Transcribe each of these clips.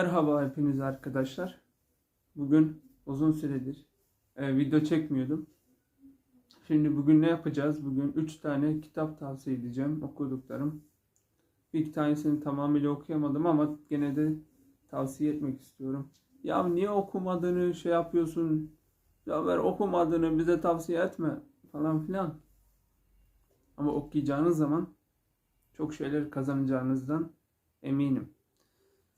Merhaba hepiniz arkadaşlar. Bugün uzun süredir e, video çekmiyordum. Şimdi bugün ne yapacağız? Bugün 3 tane kitap tavsiye edeceğim okuduklarım. Bir iki tanesini tamamıyla okuyamadım ama gene de tavsiye etmek istiyorum. Ya niye okumadığını şey yapıyorsun? Ya ver okumadığını bize tavsiye etme falan filan. Ama okuyacağınız zaman çok şeyler kazanacağınızdan eminim.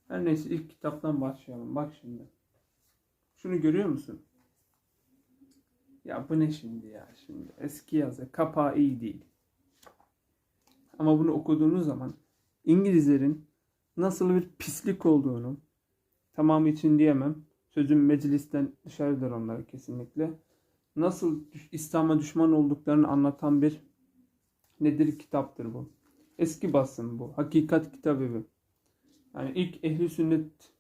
Her neyse ilk kitaptan başlayalım. Bak şimdi. Şunu görüyor musun? Ya bu ne şimdi ya şimdi? Eski yazı. Kapağı iyi değil. Ama bunu okuduğunuz zaman İngilizlerin nasıl bir pislik olduğunu tamamı için diyemem. Sözüm meclisten dışarıdır onlar kesinlikle. Nasıl İslam'a düşman olduklarını anlatan bir nedir kitaptır bu. Eski basım bu. Hakikat Kitabevi. Yani ilk ehli sünnet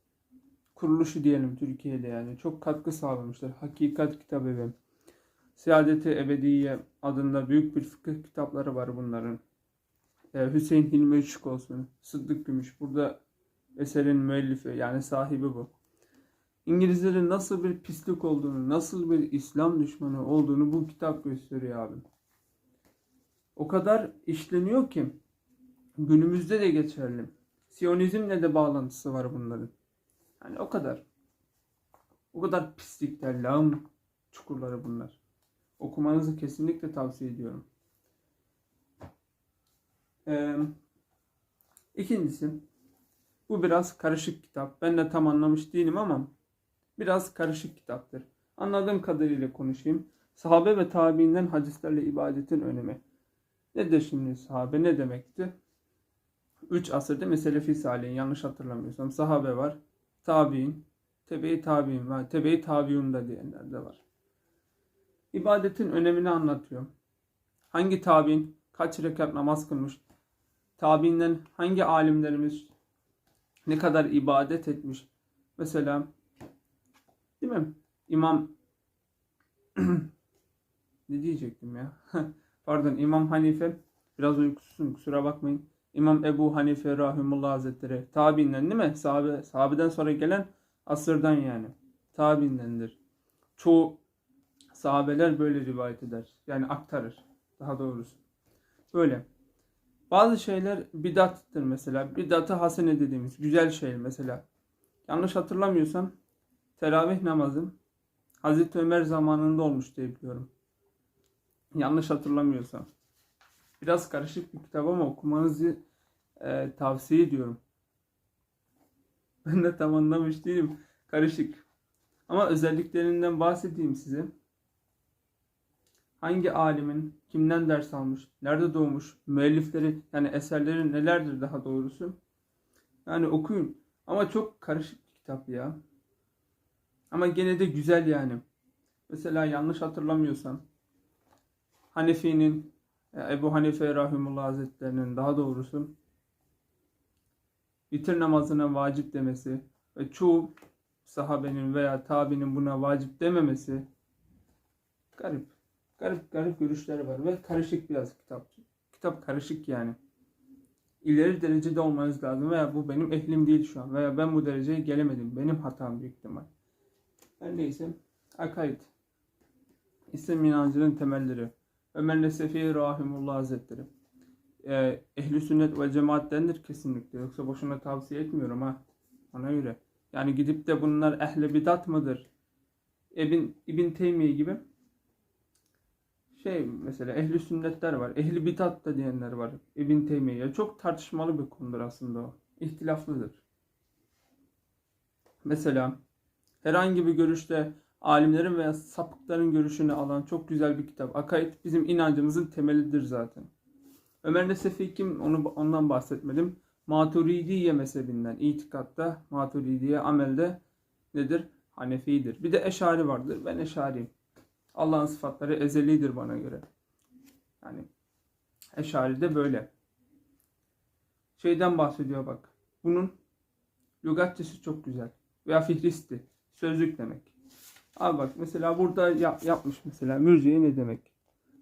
kuruluşu diyelim Türkiye'de yani çok katkı sağlamışlar. Hakikat Kitabevi. Saadet-i Ebediye adında büyük bir fıkıh kitapları var bunların. Ee, Hüseyin Hilmi Işık olsun. Sıddık Gümüş. Burada eserin müellifi yani sahibi bu. İngilizlerin nasıl bir pislik olduğunu, nasıl bir İslam düşmanı olduğunu bu kitap gösteriyor abi. O kadar işleniyor ki günümüzde de geçerli. Siyonizmle de bağlantısı var bunların. Yani o kadar. O kadar pislikler, lağım çukurları bunlar. Okumanızı kesinlikle tavsiye ediyorum. Ee, ikincisi, bu biraz karışık kitap. Ben de tam anlamış değilim ama biraz karışık kitaptır. Anladığım kadarıyla konuşayım. Sahabe ve tabiinden hadislerle ibadetin önemi. Nedir şimdi sahabe? Ne demekti? 3 asırda Meselefi Salih'in yanlış hatırlamıyorsam sahabe var, tabi'in, tebe-i tabi'in var, tebe-i tabi'un da diyenler de var. İbadetin önemini anlatıyor. Hangi tabi'in kaç rekat namaz kılmış, tabi'inden hangi alimlerimiz ne kadar ibadet etmiş. Mesela değil mi? İmam ne diyecektim ya? Pardon İmam Hanife biraz uykusuzum kusura bakmayın. İmam Ebu Hanife Rahimullah Hazretleri tabiinden değil mi? Sahabe, sahabeden sonra gelen asırdan yani. Tabiindendir. Çoğu sahabeler böyle rivayet eder. Yani aktarır. Daha doğrusu. Böyle. Bazı şeyler bidattır mesela. Bidat-ı hasene dediğimiz güzel şey mesela. Yanlış hatırlamıyorsam teravih namazı Hazreti Ömer zamanında olmuş diye biliyorum. Yanlış hatırlamıyorsam. Biraz karışık bir kitap ama okumanızı e, tavsiye ediyorum. Ben de tam anlamış değilim. Karışık. Ama özelliklerinden bahsedeyim size. Hangi alimin kimden ders almış, nerede doğmuş, müellifleri yani eserleri nelerdir daha doğrusu. Yani okuyun. Ama çok karışık bir kitap ya. Ama gene de güzel yani. Mesela yanlış hatırlamıyorsam Hanefi'nin e, Ebu Hanife Rahimullah Hazretlerinin daha doğrusu vitir namazına vacip demesi ve çoğu sahabenin veya tabinin buna vacip dememesi garip. Garip garip görüşleri var ve karışık biraz kitap. Kitap karışık yani. İleri derecede olmanız lazım veya bu benim ehlim değil şu an veya ben bu dereceye gelemedim. Benim hatam büyük ihtimal. Her neyse. Akaid. İslam inancının temelleri. Ömer Nesefi Rahimullah Hazretleri. Ee, ehli sünnet ve cemaattendir kesinlikle. Yoksa boşuna tavsiye etmiyorum ha. Ona göre. Yani gidip de bunlar ehli bidat mıdır? İbn, İbn Teymiye gibi şey mesela ehli sünnetler var. Ehli bidat da diyenler var. İbn Teymiye. Çok tartışmalı bir konudur aslında o. İhtilaflıdır. Mesela herhangi bir görüşte alimlerin veya sapıkların görüşünü alan çok güzel bir kitap. Akaid bizim inancımızın temelidir zaten. Ömer Nesefi kim? Onu, ondan bahsetmedim. Maturidiye mezhebinden itikatta, Maturidiye amelde nedir? Hanefidir. Bir de Eşari vardır. Ben Eşariyim. Allah'ın sıfatları ezelidir bana göre. Yani Eşari de böyle. Şeyden bahsediyor bak. Bunun lügatçesi çok güzel. Veya fihristi. Sözlük demek. Abi bak mesela burada yap, yapmış mesela mürciye ne demek?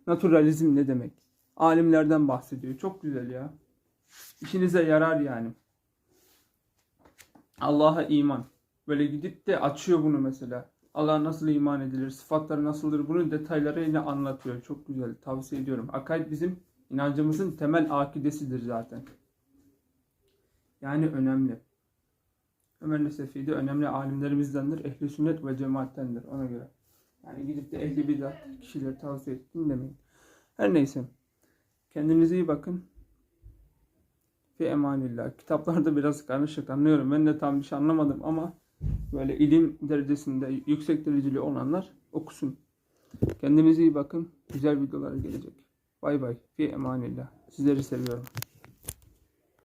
Naturalizm ne demek? Alimlerden bahsediyor. Çok güzel ya. İşinize yarar yani. Allah'a iman. Böyle gidip de açıyor bunu mesela. Allah'a nasıl iman edilir, sıfatları nasıldır bunu detaylarıyla anlatıyor. Çok güzel, tavsiye ediyorum. Akaid bizim inancımızın temel akidesidir zaten. Yani önemli. Ömer Nesefi de önemli alimlerimizdendir. Ehli sünnet ve cemaattendir ona göre. Yani gidip de ehli bidat kişileri tavsiye ettim demeyin. Her neyse. Kendinize iyi bakın. Fi emanillah. Kitaplarda biraz karışık anlıyorum. Ben de tam bir şey anlamadım ama böyle ilim derecesinde yüksek dereceli olanlar okusun. Kendinize iyi bakın. Güzel videolar gelecek. Bay bay. Fi emanillah. Sizleri seviyorum.